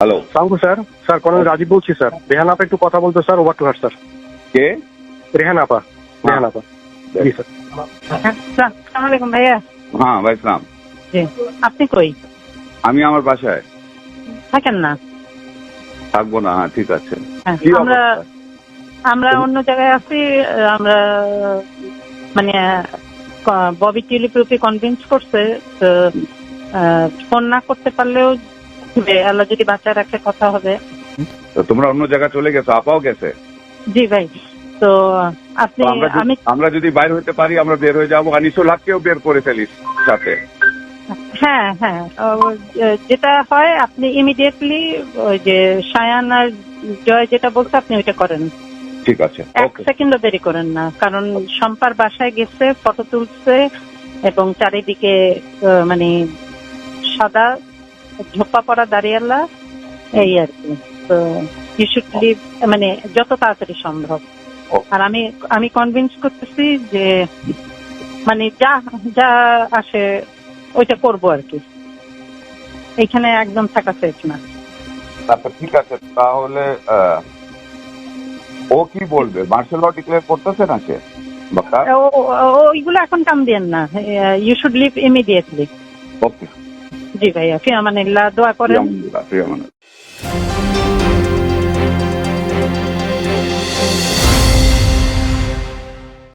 Hello সালামু sir sir colonel Rajiv বলছি sir Rehan আপা একটু কথা বলতো sir over to her sir কে? রেহান আপা রেহান আপা। জি স্যার আসসালামু আলাইকুম ভাইয়া। হ্যাঁ ভাই ইসলাম জি আপনি কই? আমি আমার বাসায়। থাকেন না? থাকব না হ্যাঁ ঠিক আছে। হ্যাঁ, আমরা আমরা অন্য জায়গায় আছি আমরা মানে ববি টিলিপ্রুফি কনভিন্স করছে তো আহ, ফোন না করতে পারলেও যে আল্লাহ যদি বাচ্চা রাখে কথা হবে। তো তোমরা অন্য জায়গায় চলে গেছো আপাও গেছে? জি ভাই তো আপনি আমি আমরা যদি বাইর হতে পারি আমরা বের হয়ে যাব। আর নিশো লাখকেও বের করে ফেলিস সাথে। হ্যাঁ হ্যাঁ। যেটা হয় আপনি ইমিডিয়েটলি ওই যে সায়ান আর জয় যেটা বলছে আপনি ওইটা করেন। ঠিক আছে এক সেকেন্ডও দেরি করেন না কারণ শম্পার বাসায় গেছে ফটো তুলছে এবং চারিদিকে মানে সাদা ঝোপা পড়া দাঁড়িয়ালা এই আর কি। তো ইউ শুড লিভ মানে যত তাড়াতাড়ি সম্ভব। আর আমি আমি কনভিন্স করতেছি যে মানে যা যা আসে ওইটা করব আর কি। এখানে একদম থাকা সেফ না। আচ্ছা ঠিক আছে। তাহলে ও কি বলবে? মার্শাল ল ডিক্লেয়ার করতেছে না সে ওইগুলো এখন কাম দেন না। You should leave immediately okay জি ভাইয়া ফি আমানিল্লাহ দোয়া করেন। ফি আমানিল্লাহ